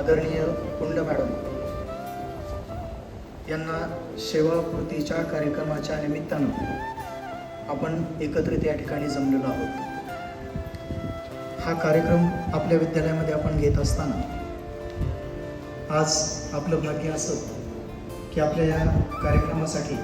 आदरणीय कुंड मॅडम यांना सेवापूर्तीच्या कार्यक्रमाच्या निमित्तानं आपण एकत्रित या ठिकाणी जमलेलो आहोत. हा कार्यक्रम आपल्या विद्यालयामध्ये आपण घेत असताना आज आपलं भाग्य असं की आपल्या या कार्यक्रमासाठी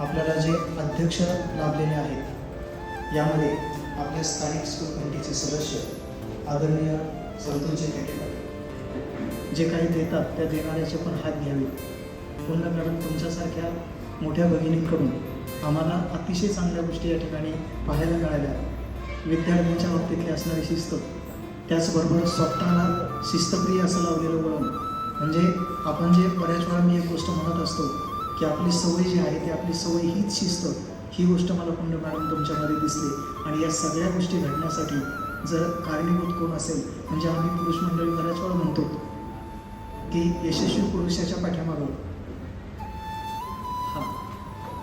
आपल्याला जे अध्यक्ष लाभलेले आहेत यामध्ये आपले स्थानिक स्कूल कमिटीचे सदस्य आदरणीय संतोषजी केटेकर जे काही देतात त्या देणाऱ्याचे पण हात घ्यावे. पुन्हा मॅडम तुमच्यासारख्या मोठ्या भगिनींकडून आम्हाला अतिशय चांगल्या गोष्टी या ठिकाणी पाहायला मिळाल्या. विद्यार्थ्यांच्या बाबतीतली असणारी शिस्त त्याचबरोबर स्वतःला शिस्तप्रिय असं लावलेलं वळण. म्हणजे आपण जे बऱ्याच वेळा मी एक गोष्ट म्हणत असतो की आपली सवय जी आहे ती आपली सवय हीच शिस्त ही गोष्ट मला कुंड मॅडम तुमच्यामध्ये दिसते आणि या सगळ्या गोष्टी घडण्यासाठी जर कारणीभूत कोण असेल म्हणजे आम्ही पुरुष मंडळी बऱ्याच वेळा म्हणतो की यशस्वी पुरुषाच्या पाठीमागं. हा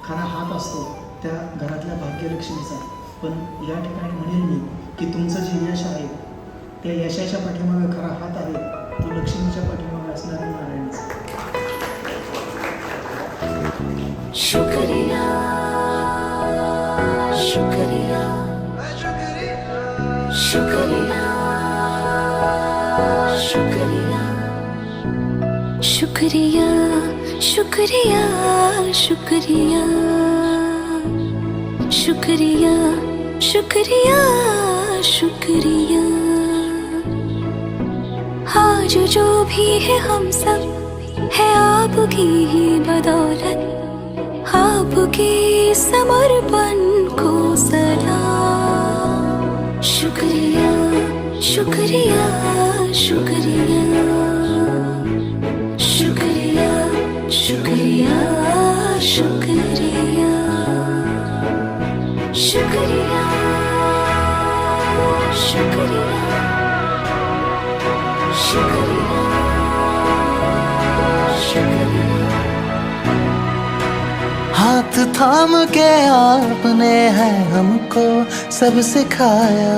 खरा हात असतो त्या घरातल्या भाग्यलक्ष्मीचा. पण या ठिकाणी म्हणेन मी की तुमचं जे यश आहे त्या यशाच्या पाठीमागे खरा हात आहे तो लक्ष्मीच्या पाठीमागे असणाऱ्या नारायणचा. शुक्रिया शुक्रिया. शुक्रिया शुक्रिया। शुक्रिया शुक्रिया शुक्रिया। शुक्रिया शुक्रिया शुक्रिया। आज जो भी है हम सब है आपकी ही बदौलत। आपके समर्पण को सलाम शुक्रिया शुक्रिया शुक्रिया शुक्रिया शुक्रिया शुक्रिया शुक्रिया। थाम के आपने है हमको सब सिखाया।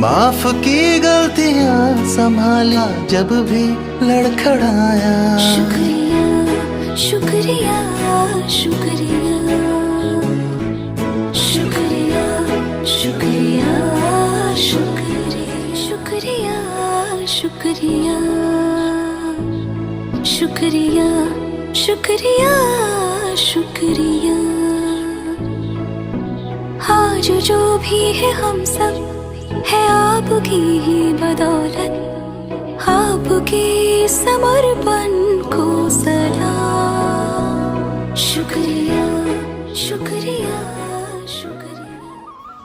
माफ़ की गलतियाँ संभाला जब भी लड़खड़ाया। शुक्रिया शुक्रिया शुक्रिया शुक्रिया शुक्रिया शुक्रिया शुक्रिया शुक्रिया शुक्रिया शुक्रिया। आज जो भी है हम सब है आपकी ही बदौलत। आपके समर्पण को सदा। शुक्रिया शुक्रिया शुक्रिया।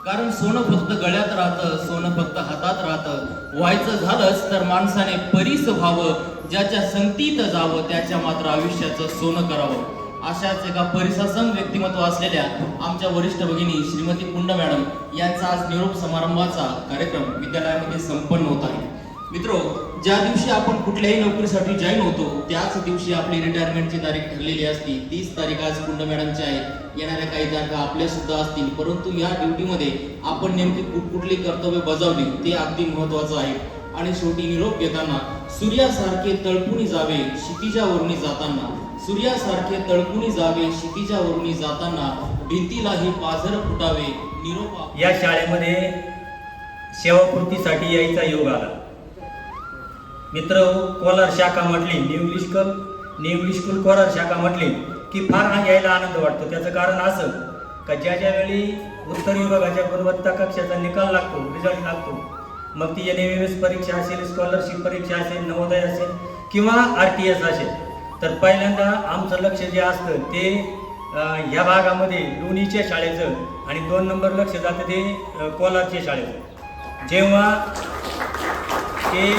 कारण सोनं फक्त गळ्यात राहतं सोनं फक्त हातात राहतं. व्हायचं झालंच तर माणसाने परीस व्हावं ज्याच्या संगतीत जावं त्याच्या मात्र आयुष्याचं सोनं करावं. अशाच एका परिसासन व्यक्तिमत्व असलेल्या आमच्या वरिष्ठ भगिनी श्रीमती कुंड मॅडम यांचा आज निरोप समारंभाचा कार्यक्रम विद्यालयामध्ये संपन्न होत आहे. मित्रो ज्या दिवशी आपण कुठल्याही नोकरीसाठी जॉईन होतो त्याच दिवशी आपली रिटायरमेंटची तारीख ठरलेली असती. तीस तारीख आज कुंड मॅडमची आहे. येणाऱ्या काही तारखा आपल्या सुद्धा असतील. परंतु या ड्युटीमध्ये आपण नेमकी कुठकुठली कर्तव्य बजावली ते अगदी महत्वाचं आहे. आणि शेवटी निरोप घेताना सूर्यासारखे तळपुणी जावे क्षितिजावरुनी जाताना. सूर्यासारखे तळपुणी जावे क्षितिजावरुनी जाताना भिंतीलाही पाझर फुटावे निरोप या शाळेमध्ये सेवाकृतीसाठी यायचा योग आला. मित्र कोलार शाखा म्हटली new English school new school Kolar शाखा म्हटली की फार हा यायला आनंद वाटतो. त्याचं कारण असं का ज्या ज्या वेळी उत्तर विभागाच्या गुणवत्ता कक्षाचा निकाल लागतो रिझल्ट लागतो मग ती एन एम एम एस परीक्षा असेल स्कॉलरशिप परीक्षा असेल नवोदय असेल किंवा आर टी एस असेल. तर पहिल्यांदा आमचं लक्ष जे असतं ते ह्या भागामध्ये लोणीच्या शाळेचं आणि दोन नंबर लक्ष जातं ते कोलारच्या शाळेचं. जेव्हा ते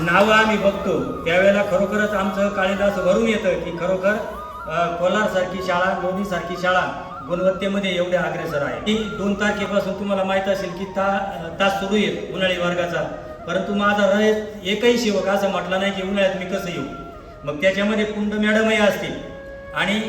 नावं आम्ही बघतो त्यावेळेला खरोखरच आमचं काळेदास भरून येतं की खरोखर कोलारसारखी शाळा लोणीसारखी शाळा गुणवत्तेमध्ये एवढ्या अग्रेसर आहे. की दोन तारखेपासून तुम्हाला माहीत असेल की ता तास सुरू येईल उन्हाळी वर्गाचा. परंतु माझा रयत एकही सेवक असं म्हटला नाही की उन्हाळ्यात मी कसं येऊ. मग त्याच्यामध्ये कुंड मॅडमही असतील. आणि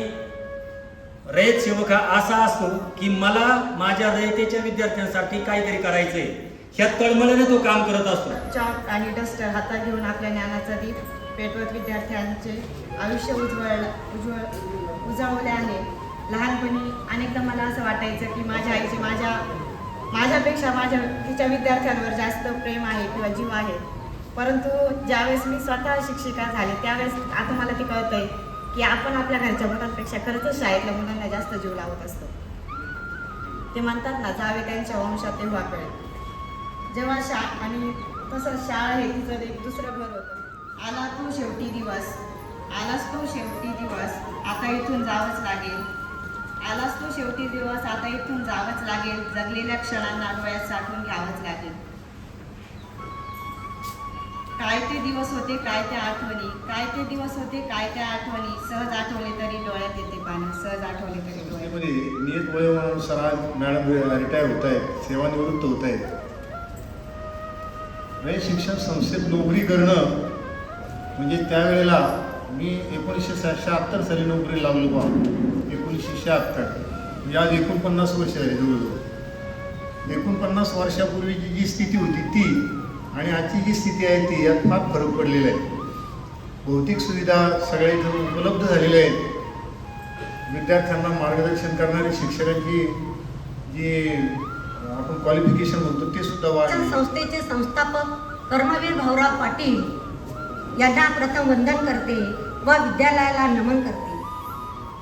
रयत सेवक हा असा असतो की मला माझ्या रयतेच्या विद्यार्थ्यांसाठी काहीतरी करायचंय. ह्यात तळमळीने तो काम करत असतो. चॉक आणि डस्टर हातात घेऊन आपल्या ज्ञानाचा दीप पेटवत विद्यार्थ्यांचे आयुष्य उज्वळ उज्वळ उजळवले आहे लहानपणी अनेकदा मला असं वाटायचं की माझ्या आईचे माझ्या माझ्यापेक्षा माझ्या तिच्या विद्यार्थ्यांवर जास्त प्रेम आहे किंवा जीव आहे. परंतु ज्यावेळेस मी स्वतः शिक्षिका झाले त्यावेळेस आता मला ते कळतं आहे की आपण आपल्या घरच्या मुलांपेक्षा खरंच शाळेतल्या मुलांना जास्त जीव लावत असतो. ते म्हणतात ना जावे त्यांच्या वंशात तेव्हा कळेल. जेव्हा शा आणि तसं शाळा हे तिचं एक दुसरं घर होतं आला तो शेवटी दिवस आलाच तो शेवटी दिवस आता इथून जावंच लागेल. आलाच तो शेवटी दिवस. आता इथून जावंच लागेल. जगलेल्या क्षणांना डोळ्यात साठवून घ्यावंच लागेल. काय ते दिवस होते काय त्या आठवणी? काय ते दिवस होते काय त्या आठवणी? सहज आठवले तरी डोळ्यात येते पाणी सहज आठवले तरी डोळ्यात नियत वयोमानानुसार आज मॅडम रिटायर होत आहेत सेवानिवृत्त होत आहेत शिक्षण संस्थेत नोकरी करणं म्हणजे त्यावेळेला मी एकोणीसशे शहात्तर साली नोकरी लागलो बा. एकोणीसशे शहात्तर. म्हणजे आज एकोणपन्नास वर्ष आहे जवळजवळ. एकोणपन्नास वर्षापूर्वीची जी स्थिती होती ती आणि आजची जी स्थिती आहे ती यात फार फरक पडलेला आहे. भौतिक सुविधा सगळ्या इथं उपलब्ध झालेल्या आहेत. विद्यार्थ्यांना मार्गदर्शन करणारी शिक्षकांची जी आपण क्वालिफिकेशन म्हणतो ते सुद्धा शिक्षण वाढले संस्थेचे संस्थापक कर्मवीर भाऊराव पाटील यांना प्रथम वंदन करते व विद्यालयाला नमन करते.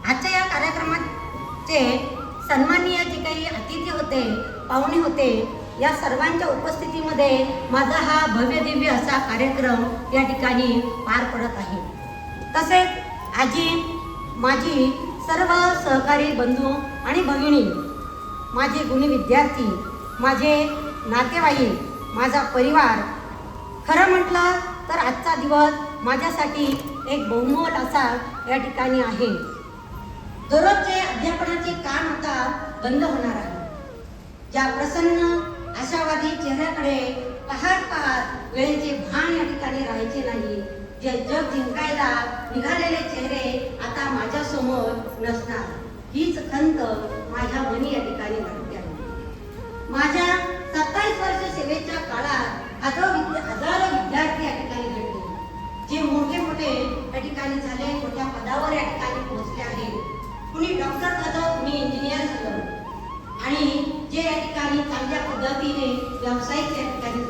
आजच्या या कार्यक्रमाचे सन्माननीय जे काही अतिथी होते पाहुणे होते या सर्वांच्या उपस्थितीमध्ये माझा हा भव्य दिव्य असा कार्यक्रम या ठिकाणी पार पडत आहे. तसेच आजी माझी सर्व सहकारी बंधू आणि भगिनी माझे गुणी विद्यार्थी माझे नातेवाईक माझा परिवार खरं म्हटलं तर आजचा दिवस माझ्यासाठी एक बहुमोल असा या ठिकाणी आहे. दररोजचे अध्यापनाचे काम आता बंद होणार आहे. ज्या प्रसन्न आशावादी चेहऱ्याकडे पाहत पाहत वेळेचे भान या ठिकाणी राहायचे नाही जे जग जिंकायला निघालेले चेहरे आता माझ्यासमोर नसणार. हीच खंत माझ्या मनी या ठिकाणी वाटते आहे माझ्या सत्तावीस वर्ष सेवेच्या काळात हजारो हजारो विद्यार्थी या ठिकाणी घडले. जे मोठे मोठे या ठिकाणी झाले मोठ्या पदावर या ठिकाणी पोहोचले आहेत. कुणी डॉक्टर झालं कुणी इंजिनियर झालं. आणि जे या ठिकाणी चांगल्या पद्धतीने व्यावसायिक या ठिकाणी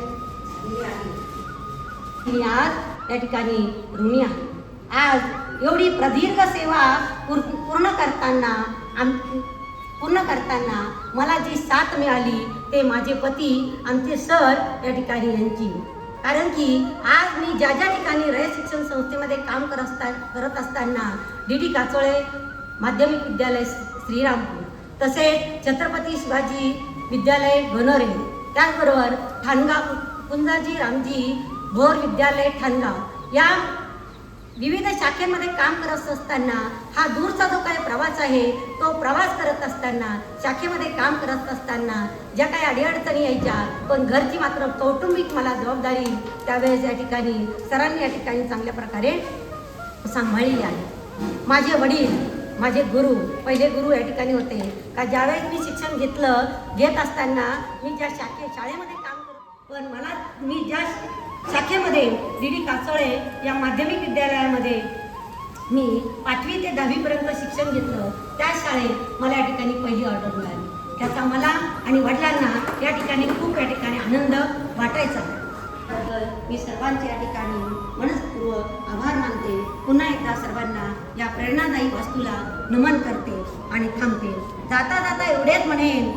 मी आज या ठिकाणी ऋणी आहे. आज एवढी प्रदीर्घ सेवा पूर्ण करताना आम पूर्ण करताना मला जी साथ मिळाली ते माझे पती आमचे सर या ठिकाणी यांची. कारण की आज मी ज्या ज्या ठिकाणी रयत शिक्षण संस्थेमध्ये काम करत असता करत असताना डी डी काचोळे माध्यमिक विद्यालय श्रीरामपूर तसेच छत्रपती शिवाजी विद्यालय गणरे त्याचबरोबर ठाणगाव कुंजाजी रामजी भोर विद्यालय ठाणगाव या विविध शाखेमध्ये काम करत असताना हा दूरचा जो काही प्रवास आहे तो प्रवास करत असताना शाखेमध्ये काम करत असताना ज्या काही अडीअडचणी यायच्या पण घरची मात्र कौटुंबिक मला जबाबदारी त्यावेळेस या ठिकाणी सरांनी या ठिकाणी चांगल्या प्रकारे सांभाळली आहे. माझे वडील माझे गुरु पहिले गुरु या ठिकाणी होते. का ज्यावेळेस मी शिक्षण घेतलं घेत असताना मी ज्या शाखे शाळेमध्ये काम करतो पण मला मी ज्या शाखेमध्ये डी डी कासोळे या माध्यमिक विद्यालयामध्ये मी पाचवी ते दहावीपर्यंत शिक्षण घेतलं त्या शाळेत मला या ठिकाणी पहिली ऑर्डर मिळाली. त्याचा मला आणि वडिलांना या ठिकाणी खूप या ठिकाणी आनंद वाटायचा. तर मी सर्वांचे या ठिकाणी मनस्पूर्वक आभार मानते. पुन्हा एकदा सर्वांना या प्रेरणादायी वास्तूला नमन करते आणि थांबते. जाता जाता एवढेच म्हणेन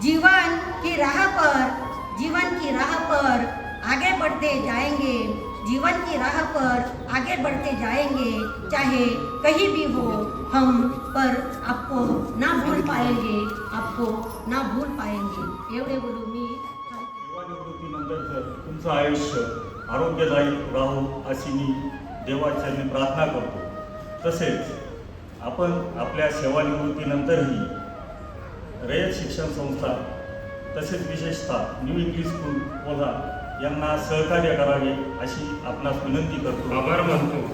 जीवन की राह पर जीवन की राह पर आगे बढ़ते जाएंगे. जीवन की राह पर आगे बढ़ते जाएंगे. चाहे कहीं भी हो हम पर आपको ना भूल पाएंगे आपको ना भूल पाएंगे. एवढे बोलू मी थांबते. तुमचं आयुष्य आरोग्यदायी राहो अशी मी देवाचरणी प्रार्थना करतो तसेच आपण आपल्या सेवानिवृत्तीनंतरही रयत शिक्षण संस्था तसेच विशेषतः न्यू इंग्लिश स्कूल कोल्हा यांना सहकार्य करावे अशी आपणास विनंती करतो आभार मानतो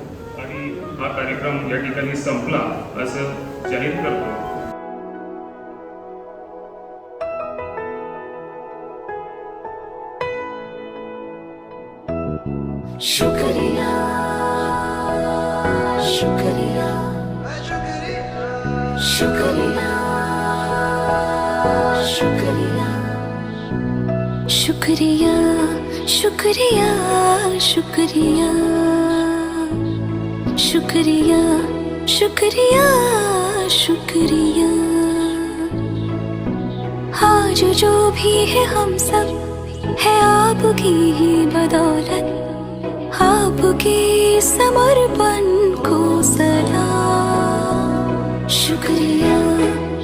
आणि हा कार्यक्रम या ठिकाणी संपला असं जाहीर करतो शुक्रिया शुक्रिया शुक्रिया शुक्रिया शुक्रिया शुक्रिया शुक्रिया शुक्रिया शुक्रिया शुक्रिया आज जो भी है हम सब है आपकी ही बदौलत आपके समर्पण को सदा। शुक्रिया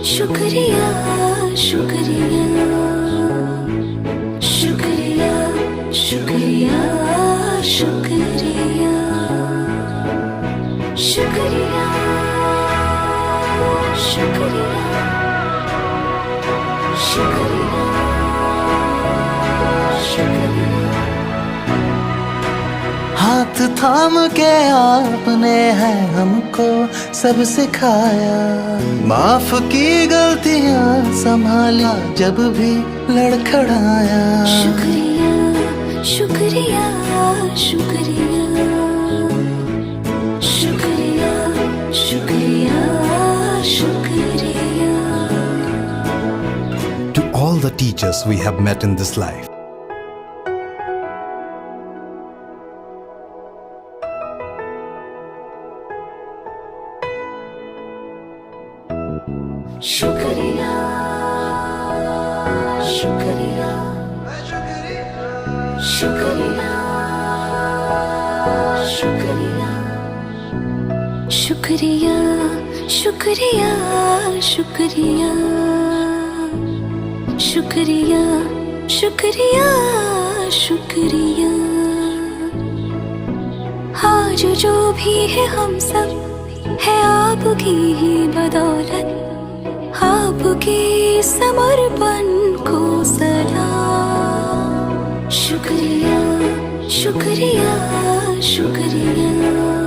शुक्रिया शुक्रिया। थाम के आपने है हमको सब सिखाया। माफ की गलतियां संभाला जब भी लड़खड़ाया। शुक्रिया शुक्रिया शुक्रिया। शुक्रिया शुक्रिया शुक्रिया। To all the teachers we have met in this life. शुक्रिया शुक्रिया शुक्रिया शुक्रिया शुक्रिया शुक्रिया शुक्रिया शुक्रिया शुक्रिया शुक्रिया आज जो भी है हम सब है आपकी ही बदौलत तुके समर्पण कोसला शुक्रिया शुक्रिया शुक्रिया।